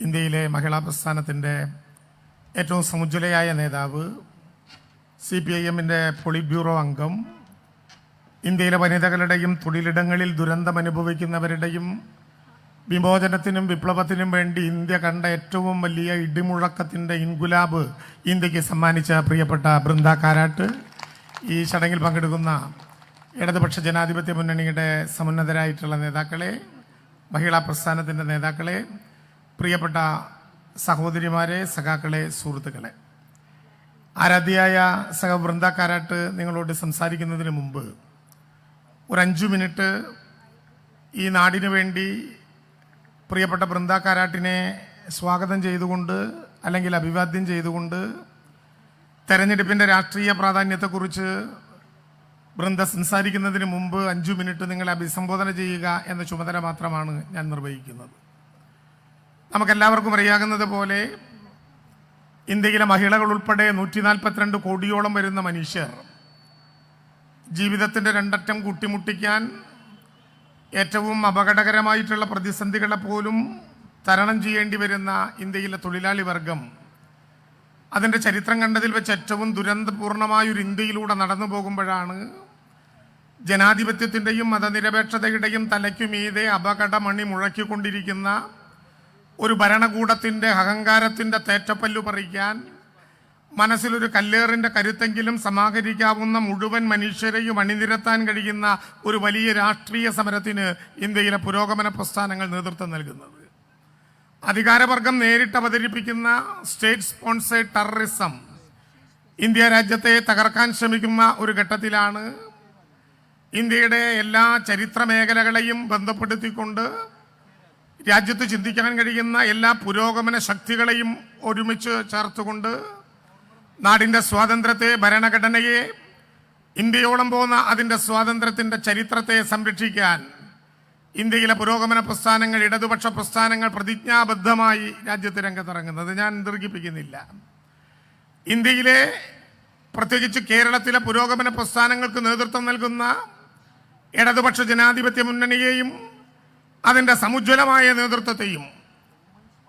ഇന്ത്യയിലെ മഹിളാ പ്രസ്ഥാനത്തിന്റെ ഏറ്റവും സമുജ്വലയായ നേതാവ് സി പി ഐ എമ്മിന്റെ പൊളിറ്റ് ബ്യൂറോ അംഗം ഇന്ത്യയിലെ വനിതകളുടെയും തൊഴിലിടങ്ങളിൽ ദുരന്തം അനുഭവിക്കുന്നവരുടെയും വിമോചനത്തിനും വിപ്ലവത്തിനും വേണ്ടി ഇന്ത്യ കണ്ട ഏറ്റവും വലിയ ഇടിമുഴക്കത്തിന്റെ ഇൻഗുലാബ് ഇന്ത്യയ്ക്ക് സമ്മാനിച്ച പ്രിയപ്പെട്ട ബൃന്ദ കാരാട്ട്. ഈ ചടങ്ങിൽ പങ്കെടുക്കുന്ന ഇടതുപക്ഷ ജനാധിപത്യ മുന്നണിയുടെ സമുന്നതരായിട്ടുള്ള നേതാക്കളെ മഹിളാ പ്രസ്ഥാനത്തിന്റെ നേതാക്കളെ പ്രിയപ്പെട്ട സഹോദരിമാരെ സഖാക്കളെ സുഹൃത്തുക്കളെ. ആരാധ്യയായ സഹ ബൃന്ദ കാരാട്ട് നിങ്ങളോട് സംസാരിക്കുന്നതിന് മുമ്പ് ഒരു അഞ്ചു മിനിറ്റ് ഈ നാടിനു വേണ്ടി പ്രിയപ്പെട്ട ബൃന്ദ കാരാട്ടിനെ സ്വാഗതം ചെയ്തുകൊണ്ട് അല്ലെങ്കിൽ അഭിവാദ്യം ചെയ്തുകൊണ്ട് തെരഞ്ഞെടുപ്പിന്റെ രാഷ്ട്രീയ പ്രാധാന്യത്തെക്കുറിച്ച് ബൃന്ദ സംസാരിക്കുന്നതിന് മുമ്പ് അഞ്ചു മിനിറ്റ് നിങ്ങളെ അഭിസംബോധന ചെയ്യുക എന്ന ചുമതല മാത്രമാണ് ഞാൻ നിർവഹിക്കുന്നത്. നമുക്കെല്ലാവർക്കും അറിയാകുന്നത് പോലെ ഇന്ത്യയിലെ മഹിളകൾ ഉൾപ്പെടെ നൂറ്റി നാൽപ്പത്തിരണ്ട് കോടിയോളം വരുന്ന മനുഷ്യർ ജീവിതത്തിന്റെ രണ്ടറ്റം കൂട്ടിമുട്ടിക്കാൻ ഏറ്റവും അപകടകരമായിട്ടുള്ള പ്രതിസന്ധികളെ പോലും തരണം ചെയ്യേണ്ടി വരുന്ന ഇന്ത്യയിലെ തൊഴിലാളി വർഗം. അതിന്റെ ചരിത്രം കണ്ടതിൽ വെച്ച് ഏറ്റവും ദുരന്തപൂർണമായൊരു ഇന്ത്യയിലൂടെ നടന്നു പോകുമ്പോഴാണ് ജനാധിപത്യത്തിന്റെയും മതനിരപേക്ഷതയുടെയും തലയ്ക്കുമീതെ അപകടമണി മുഴക്കിക്കൊണ്ടിരിക്കുന്ന ഒരു ഭരണകൂടത്തിന്റെ അഹങ്കാരത്തിന്റെ തേറ്റപ്പല്ലു പറിക്കാൻ മനസ്സിലൊരു കല്ലേറിന്റെ കരുത്തെങ്കിലും സമാഹരിക്കാവുന്ന മുഴുവൻ മനുഷ്യരെയും അണിനിരത്താൻ കഴിയുന്ന ഒരു വലിയ രാഷ്ട്രീയ സമരത്തിന് ഇന്ത്യയിലെ പുരോഗമന പ്രസ്ഥാനങ്ങൾ നേതൃത്വം നൽകുന്നത്. അധികാരവർഗം നേരിട്ട് അവതരിപ്പിക്കുന്ന സ്റ്റേറ്റ് സ്പോൺസേഡ് ടെററിസം ഇന്ത്യ രാജ്യത്തെ തകർക്കാൻ ശ്രമിക്കുന്ന ഒരു ഘട്ടത്തിലാണ് ഇന്ത്യയുടെ എല്ലാ ചരിത്ര മേഖലകളെയും ബന്ധപ്പെടുത്തിക്കൊണ്ട് രാജ്യത്ത് ചിന്തിക്കാൻ കഴിയുന്ന എല്ലാ പുരോഗമന ശക്തികളെയും ഒരുമിച്ച് ചേർത്തുകൊണ്ട് നാടിന്റെ സ്വാതന്ത്ര്യത്തെ ഭരണഘടനയെ ഇന്ത്യയോളം പോകുന്ന അതിന്റെ സ്വാതന്ത്ര്യത്തിന്റെ ചരിത്രത്തെ സംരക്ഷിക്കാൻ ഇന്ത്യയിലെ പുരോഗമന പ്രസ്ഥാനങ്ങൾ ഇടതുപക്ഷ പ്രസ്ഥാനങ്ങൾ പ്രതിജ്ഞാബദ്ധമായി രാജ്യത്ത് രംഗത്തിറങ്ങുന്നത് ഞാൻ ദീർഘിപ്പിക്കുന്നില്ല. ഇന്ത്യയിലെ പ്രത്യേകിച്ച് കേരളത്തിലെ പുരോഗമന പ്രസ്ഥാനങ്ങൾക്ക് നേതൃത്വം നൽകുന്ന ഇടതുപക്ഷ ജനാധിപത്യ മുന്നണിയെയും അതിന്റെ സമുജ്വലമായ നേതൃത്വത്തെയും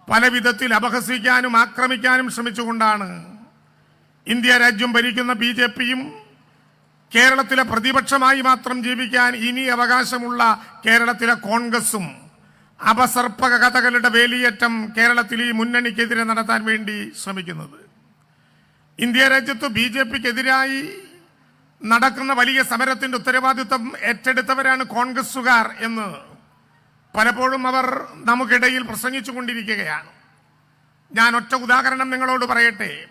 പല വിധത്തിൽ അപഹസിക്കാനും ആക്രമിക്കാനും ശ്രമിച്ചുകൊണ്ടാണ് ഇന്ത്യ രാജ്യം ഭരിക്കുന്ന ബി ജെ പിയും കേരളത്തിലെ പ്രതിപക്ഷമായി മാത്രം ജീവിക്കാൻ ഇനി അവകാശമുള്ള കേരളത്തിലെ കോൺഗ്രസും അപസർപ്പക കഥകളുടെ വേലിയേറ്റം കേരളത്തിൽ ഈ മുന്നണിക്കെതിരെ നടത്താൻ വേണ്ടി ശ്രമിക്കുന്നത്. ഇന്ത്യ രാജ്യത്ത് ബി ജെ പിക്കെതിരായി നടക്കുന്ന വലിയ സമരത്തിന്റെ ഉത്തരവാദിത്വം ഏറ്റെടുത്തവരാണ് കോൺഗ്രസുകാർ എന്ന് പലപ്പോഴും അവർ നമുക്കിടയിൽ പ്രസംഗിച്ചു കൊണ്ടിരിക്കുകയാണ്. ഞാൻ ഒറ്റ ഉദാഹരണം നിങ്ങളോട് പറയട്ടെ.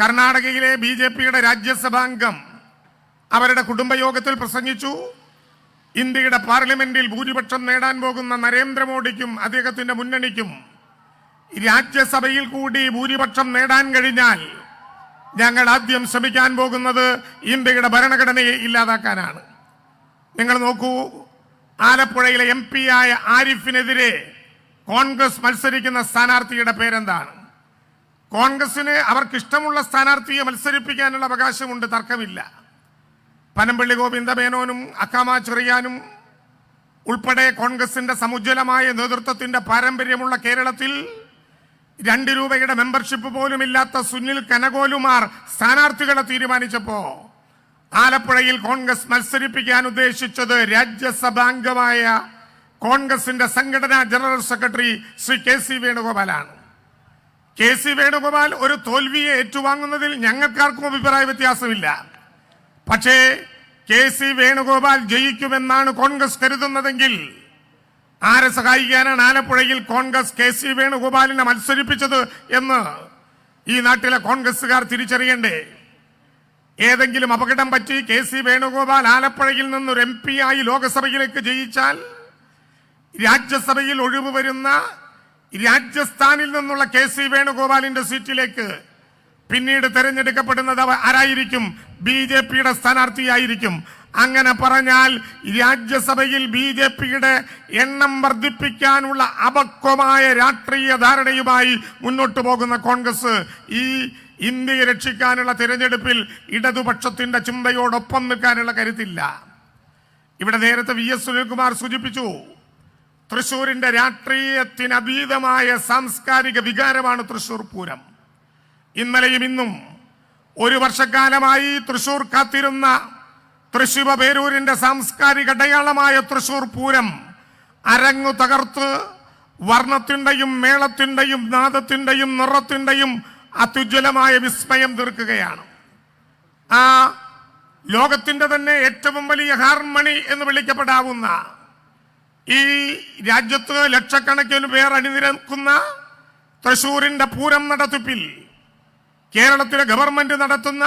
കർണാടകയിലെ ബി ജെ പിയുടെ രാജ്യസഭാംഗം അവരുടെ കുടുംബയോഗത്തിൽ പ്രസംഗിച്ചു. ഇന്ത്യയുടെ പാർലമെന്റിൽ ഭൂരിപക്ഷം നേടാൻ പോകുന്ന നരേന്ദ്രമോദിക്കും അദ്ദേഹത്തിന്റെ മുന്നണിക്കും രാജ്യസഭയിൽ കൂടി ഭൂരിപക്ഷം നേടാൻ കഴിഞ്ഞാൽ ഞങ്ങൾ ആദ്യം ശ്രമിക്കാൻ പോകുന്നത് ഇന്ത്യയുടെ ഭരണഘടനയെ ഇല്ലാതാക്കാനാണ്. നിങ്ങൾ നോക്കൂ ആലപ്പുഴയിലെ എം പി ആയ ആരിഫിനെതിരെ കോൺഗ്രസ് മത്സരിക്കുന്ന സ്ഥാനാർത്ഥിയുടെ പേരെന്താണ്? കോൺഗ്രസിന് അവർക്കിഷ്ടമുള്ള സ്ഥാനാർത്ഥിയെ മത്സരിപ്പിക്കാനുള്ള അവകാശമുണ്ട് തർക്കമില്ല. പനമ്പള്ളി ഗോവിന്ദ മേനോനും അക്കാമ ചെറിയാനും ഉൾപ്പെടെ കോൺഗ്രസിന്റെ സമുജ്വലമായ നേതൃത്വത്തിന്റെ പാരമ്പര്യമുള്ള കേരളത്തിൽ രണ്ട് രൂപയുടെ മെമ്പർഷിപ്പ് പോലും ഇല്ലാത്ത സുനിൽ കനകോലുമാർ സ്ഥാനാർത്ഥികളെ തീരുമാനിച്ചപ്പോ ആലപ്പുഴയിൽ കോൺഗ്രസ് മത്സരിപ്പിക്കാൻ ഉദ്ദേശിച്ചത് രാജ്യസഭാംഗമായ കോൺഗ്രസിന്റെ സംഘടനാ general secretary Shri K C വേണുഗോപാലാണ്. K C Venugopal ഒരു തോൽവിയെ ഏറ്റുവാങ്ങുന്നതിൽ ഞങ്ങൾക്കാർക്കും അഭിപ്രായ വ്യത്യാസമില്ല. പക്ഷേ കെ സി വേണുഗോപാൽ ജയിക്കുമെന്നാണ് കോൺഗ്രസ് കരുതുന്നതെങ്കിൽ ആരെ സഹായിക്കാനാണ് ആലപ്പുഴയിൽ കോൺഗ്രസ് കെ സി വേണുഗോപാലിനെ മത്സരിപ്പിച്ചത് എന്ന് ഈ നാട്ടിലെ കോൺഗ്രസുകാർ തിരിച്ചറിയണ്ടേ? ഏതെങ്കിലും അപകടം പറ്റി കെ സി വേണുഗോപാൽ ആലപ്പുഴയിൽ നിന്നൊരു എം പി ആയി ലോകസഭയിലേക്ക് ജയിച്ചാൽ രാജ്യസഭയിൽ ഒഴിവ് വരുന്ന രാജസ്ഥാനിൽ നിന്നുള്ള കെ സി വേണുഗോപാലിന്റെ സീറ്റിലേക്ക് പിന്നീട് തെരഞ്ഞെടുക്കപ്പെടുന്നത് ആരായിരിക്കും? ബി ജെ പിയുടെ സ്ഥാനാർത്ഥിയായിരിക്കും. അങ്ങനെ പറഞ്ഞാൽ രാജ്യസഭയിൽ ബി ജെ പിയുടെ എണ്ണം വർദ്ധിപ്പിക്കാനുള്ള അപക്വമായ രാഷ്ട്രീയ ധാരണയുമായി മുന്നോട്ടു പോകുന്ന കോൺഗ്രസ് ഈ ഇന്ത്യയെ രക്ഷിക്കാനുള്ള തിരഞ്ഞെടുപ്പിൽ ഇടതുപക്ഷത്തിന്റെ ചിന്തയോടൊപ്പം നിൽക്കാനുള്ള കരുത്തില്ല. ഇവിടെ നേരത്തെ വി എസ് സുനിൽകുമാർ സൂചിപ്പിച്ചു തൃശൂരിന്റെ രാഷ്ട്രീയത്തിന് അതീതമായ സാംസ്കാരിക വികാരമാണ് തൃശൂർ പൂരം. ഇന്നലെയും ഇന്നും ഒരു വർഷക്കാലമായി തൃശൂർ കാത്തിരുന്ന തൃശിവ പേരൂരിന്റെ സാംസ്കാരിക അടയാളമായ തൃശൂർ പൂരം അരങ്ങു തകർത്ത് വർണത്തിന്റെയും മേളത്തിന്റെയും നാദത്തിന്റെയും നിറത്തിന്റെയും അത്യുജ്വലമായ വിസ്മയം തീർക്കുകയാണ്. ആ ലോകത്തിന്റെ തന്നെ ഏറ്റവും വലിയ ഹാർമണി എന്ന് വിളിക്കപ്പെടാവുന്ന ഈ രാജ്യത്ത് ലക്ഷക്കണക്കിന് പേർ അണിനിരക്കുന്ന തൃശൂരിന്റെ പൂരം നടത്തിപ്പിൽ കേരളത്തിലെ ഗവൺമെന്റ് നടത്തുന്ന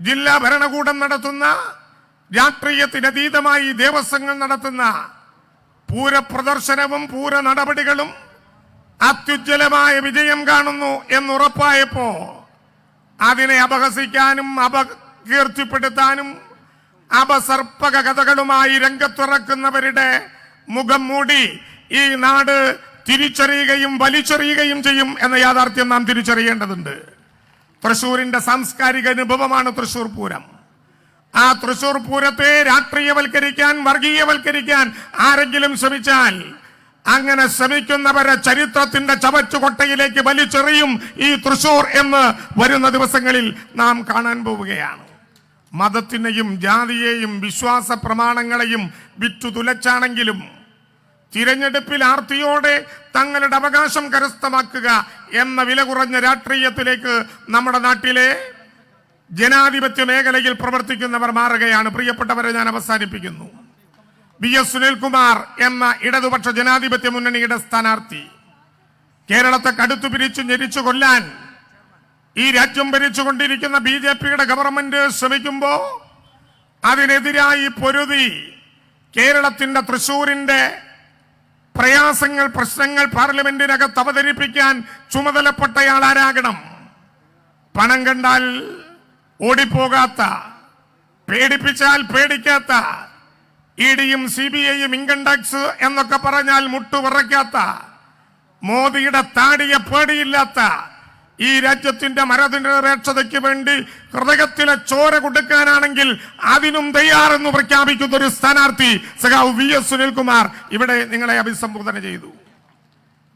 ജില്ലാ ഭരണകൂടം നടത്തുന്ന രാഷ്ട്രീയത്തിനതീതമായി ദേവസ്വങ്ങൾ നടത്തുന്ന പൂര പ്രദർശനവും പൂര നടപടികളും അത്യുജ്വലമായ വിജയം കാണുന്നു എന്നുറപ്പായപ്പോ അതിനെ അപഹസിക്കാനും അപകീർത്തിപ്പെടുത്താനും അപസർപ്പക കഥകളുമായി രംഗത്തുറക്കുന്നവരുടെ മുഖം മൂടി ഈ നാട് തിരിച്ചറിയുകയും വലിച്ചെറിയുകയും ചെയ്യും എന്ന യാഥാർത്ഥ്യം നാം തിരിച്ചറിയേണ്ടതുണ്ട്. തൃശൂരിന്റെ സാംസ്കാരിക അനുഭവമാണ് തൃശൂർ പൂരം. ആ തൃശൂർ പൂരത്തെ രാഷ്ട്രീയവൽക്കരിക്കാൻ വർഗീയവൽക്കരിക്കാൻ ആരെങ്കിലും ശ്രമിച്ചാൽ അങ്ങനെ ശ്രമിക്കുന്നവരെ ചരിത്രത്തിന്റെ ചവച്ചുകൊട്ടയിലേക്ക് വലിച്ചെറിയും ഈ തൃശൂർ എന്ന് വരുന്ന ദിവസങ്ങളിൽ നാം കാണാൻ പോവുകയാണ്. മതത്തിനെയും ജാതിയെയും വിശ്വാസ പ്രമാണങ്ങളെയും വിറ്റു തുലച്ചാണെങ്കിലും തിരഞ്ഞെടുപ്പിൽ ആർത്തിയോടെ തങ്ങളുടെ അവകാശം കരസ്ഥമാക്കുക എന്ന വില കുറഞ്ഞ രാഷ്ട്രീയത്തിലേക്ക് നമ്മുടെ നാട്ടിലെ ജനാധിപത്യ മേഖലയിൽ പ്രവർത്തിക്കുന്നവർ മാറുകയാണ്. പ്രിയപ്പെട്ടവരെ ഞാൻ അവസാനിപ്പിക്കുന്നു. ബി എസ് സുനിൽകുമാർ എന്ന ഇടതുപക്ഷ ജനാധിപത്യ മുന്നണിയുടെ സ്ഥാനാർത്ഥി. കേരളത്തെ കടുത്തു പിരിച്ചു ഞെരിച്ചു കൊല്ലാൻ ഈ രാജ്യം ഭരിച്ചുകൊണ്ടിരിക്കുന്ന ബി ജെ പിയുടെ ഗവൺമെന്റ് ശ്രമിക്കുമ്പോ അതിനെതിരായി പൊരുതി കേരളത്തിന്റെ തൃശൂരിന്റെ പ്രയാസങ്ങൾ പ്രശ്നങ്ങൾ പാർലമെന്റിനകത്ത് അവതരിപ്പിക്കാൻ ചുമതലപ്പെട്ടയാൾ ആരാകണം പണം കണ്ടാൽ ഓടിപ്പോകാത്ത പേടിപ്പിച്ചാൽ പേടിക്കാത്ത ഇ ഡിയും സി ബി ഐയും ഇൻകം ടാക്സ് എന്നൊക്കെ പറഞ്ഞാൽ മുട്ടുപറയ്ക്കാത്ത മോദിയുടെ താടിയെ പേടിയില്ലാത്ത ഈ രാജ്യത്തിന്റെ മരനിരപേക്ഷതയ്ക്ക് വേണ്ടി ഹൃദയത്തിലെ ചോര കൊടുക്കാനാണെങ്കിൽ അതിനും തയ്യാറെന്ന് പ്രഖ്യാപിക്കുന്ന ഒരു സ്ഥാനാർത്ഥി സഖാവ് വി എസ് സുനിൽകുമാർ ഇവിടെ നിങ്ങളെ അഭിസംബോധന ചെയ്തു.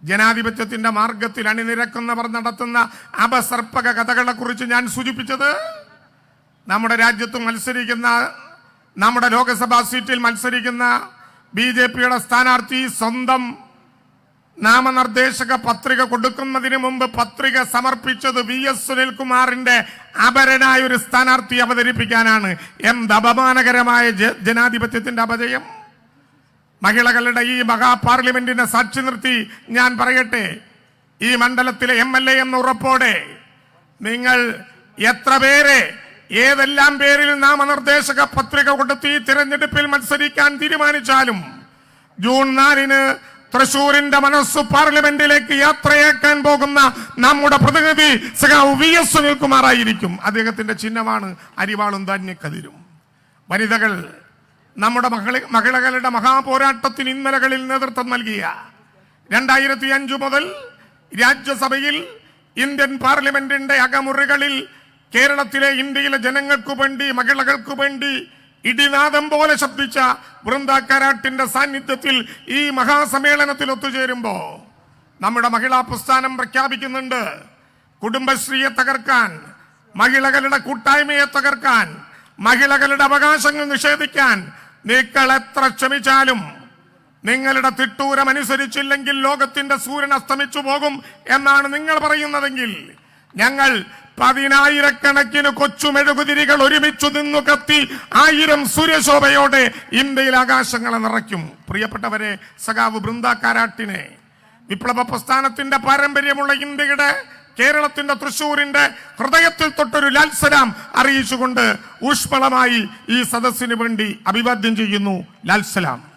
ജനാധിപത്യത്തിന്റെ മാർഗത്തിൽ അണിനിരക്കുന്നവർ നടത്തുന്ന അപസർപ്പക കഥകളെ കുറിച്ച് ഞാൻ സൂചിപ്പിച്ചത് നമ്മുടെ രാജ്യത്ത് മത്സരിക്കുന്ന നമ്മുടെ ലോക്സഭാ സീറ്റിൽ മത്സരിക്കുന്ന ബി ജെ പിയുടെ സ്ഥാനാർത്ഥി സ്വന്തം നാമനിർദ്ദേശക പത്രിക കൊടുക്കുന്നതിന് മുമ്പ് പത്രിക സമർപ്പിച്ചത് വി എസ് സുനിൽകുമാറിന്റെ അപരനായ ഒരു സ്ഥാനാർത്ഥി അവതരിപ്പിക്കാനാണ്. എന്ത് അപമാനകരമായ ജനാധിപത്യത്തിന്റെ അപജയം. മഹിളകളുടെ ഈ മഹാപാർലമെന്റിനെ സാക്ഷി നിർത്തി ഞാൻ പറയട്ടെ ഈ മണ്ഡലത്തിലെ എം എൽ എ എന്ന ഉറപ്പോടെ നിങ്ങൾ എത്ര പേരെ ഏതെല്ലാം പേരിൽ നാമനിർദ്ദേശക പത്രിക കൊടുത്തി തിരഞ്ഞെടുപ്പിൽ മത്സരിക്കാൻ തീരുമാനിച്ചാലും ജൂൺ നാലിന് തൃശൂരിന്റെ മനസ്സ് പാർലമെന്റിലേക്ക് യാത്രയാക്കാൻ പോകുന്ന നമ്മുടെ പ്രതിനിധി സഖാവ് വി എസ് സുനിൽകുമാർ ആയിരിക്കും അദ്ദേഹത്തിന്റെ ചിഹ്നമാണ് അരിവാളും ധാന്യക്കതിരും. വനിതകൾ നമ്മുടെ മകളി മഹിളകളുടെ മഹാപോരാട്ടത്തിന് ഇന്നലകളിൽ നേതൃത്വം നൽകിയ രണ്ടായിരത്തി അഞ്ചു മുതൽ രാജ്യസഭയിൽ ഇന്ത്യൻ പാർലമെന്റിന്റെ അകമുറികളിൽ കേരളത്തിലെ ഇന്ത്യയിലെ ജനങ്ങൾക്കു വേണ്ടി മഹിളകൾക്കു വേണ്ടി ഇടിനാദം പോലെ ശബ്ദിച്ച വൃന്ദ കരാട്ടിന്റെ സാന്നിധ്യത്തിൽ ഈ മഹാസമ്മേളനത്തിൽ ഒത്തുചേരുമ്പോ നമ്മുടെ മഹിളാ പ്രസ്ഥാനം പ്രഖ്യാപിക്കുന്നുണ്ട്. കുടുംബശ്രീയെ തകർക്കാൻ മഹിളകളുടെ കൂട്ടായ്മയെ തകർക്കാൻ മഹിളകളുടെ അവകാശങ്ങൾ നിഷേധിക്കാൻ നിങ്ങൾ എത്ര ശ്രമിച്ചാലും നിങ്ങളുടെ തിട്ടൂരം അനുസരിച്ചില്ലെങ്കിൽ ലോകത്തിന്റെ സൂര്യൻ അസ്തമിച്ചു പോകും എന്നാണ് നിങ്ങൾ പറയുന്നതെങ്കിൽ ഞങ്ങൾ പതിനായിരക്കണക്കിന് കൊച്ചുമെഴുകുതിരികൾ ഒരുമിച്ചു നിന്നു കത്തി ആയിരം സൂര്യശോഭയോടെ ഇന്ത്യയിൽ ആകാശങ്ങളെ നിറയ്ക്കും. പ്രിയപ്പെട്ടവരെ സഖാവ് ബൃന്ദ കാരാട്ടിനെ വിപ്ലവ പ്രസ്ഥാനത്തിന്റെ പാരമ്പര്യമുള്ള ഇന്ത്യയുടെ കേരളത്തിന്റെ തൃശൂരിന്റെ ഹൃദയത്തിൽ തൊട്ടൊരു ലാൽസലാം അറിയിച്ചുകൊണ്ട് ഊഷ്മളമായി ഈ സദസ്സിന് വേണ്ടി അഭിവാദ്യം ചെയ്യുന്നു. ലാൽസലാം.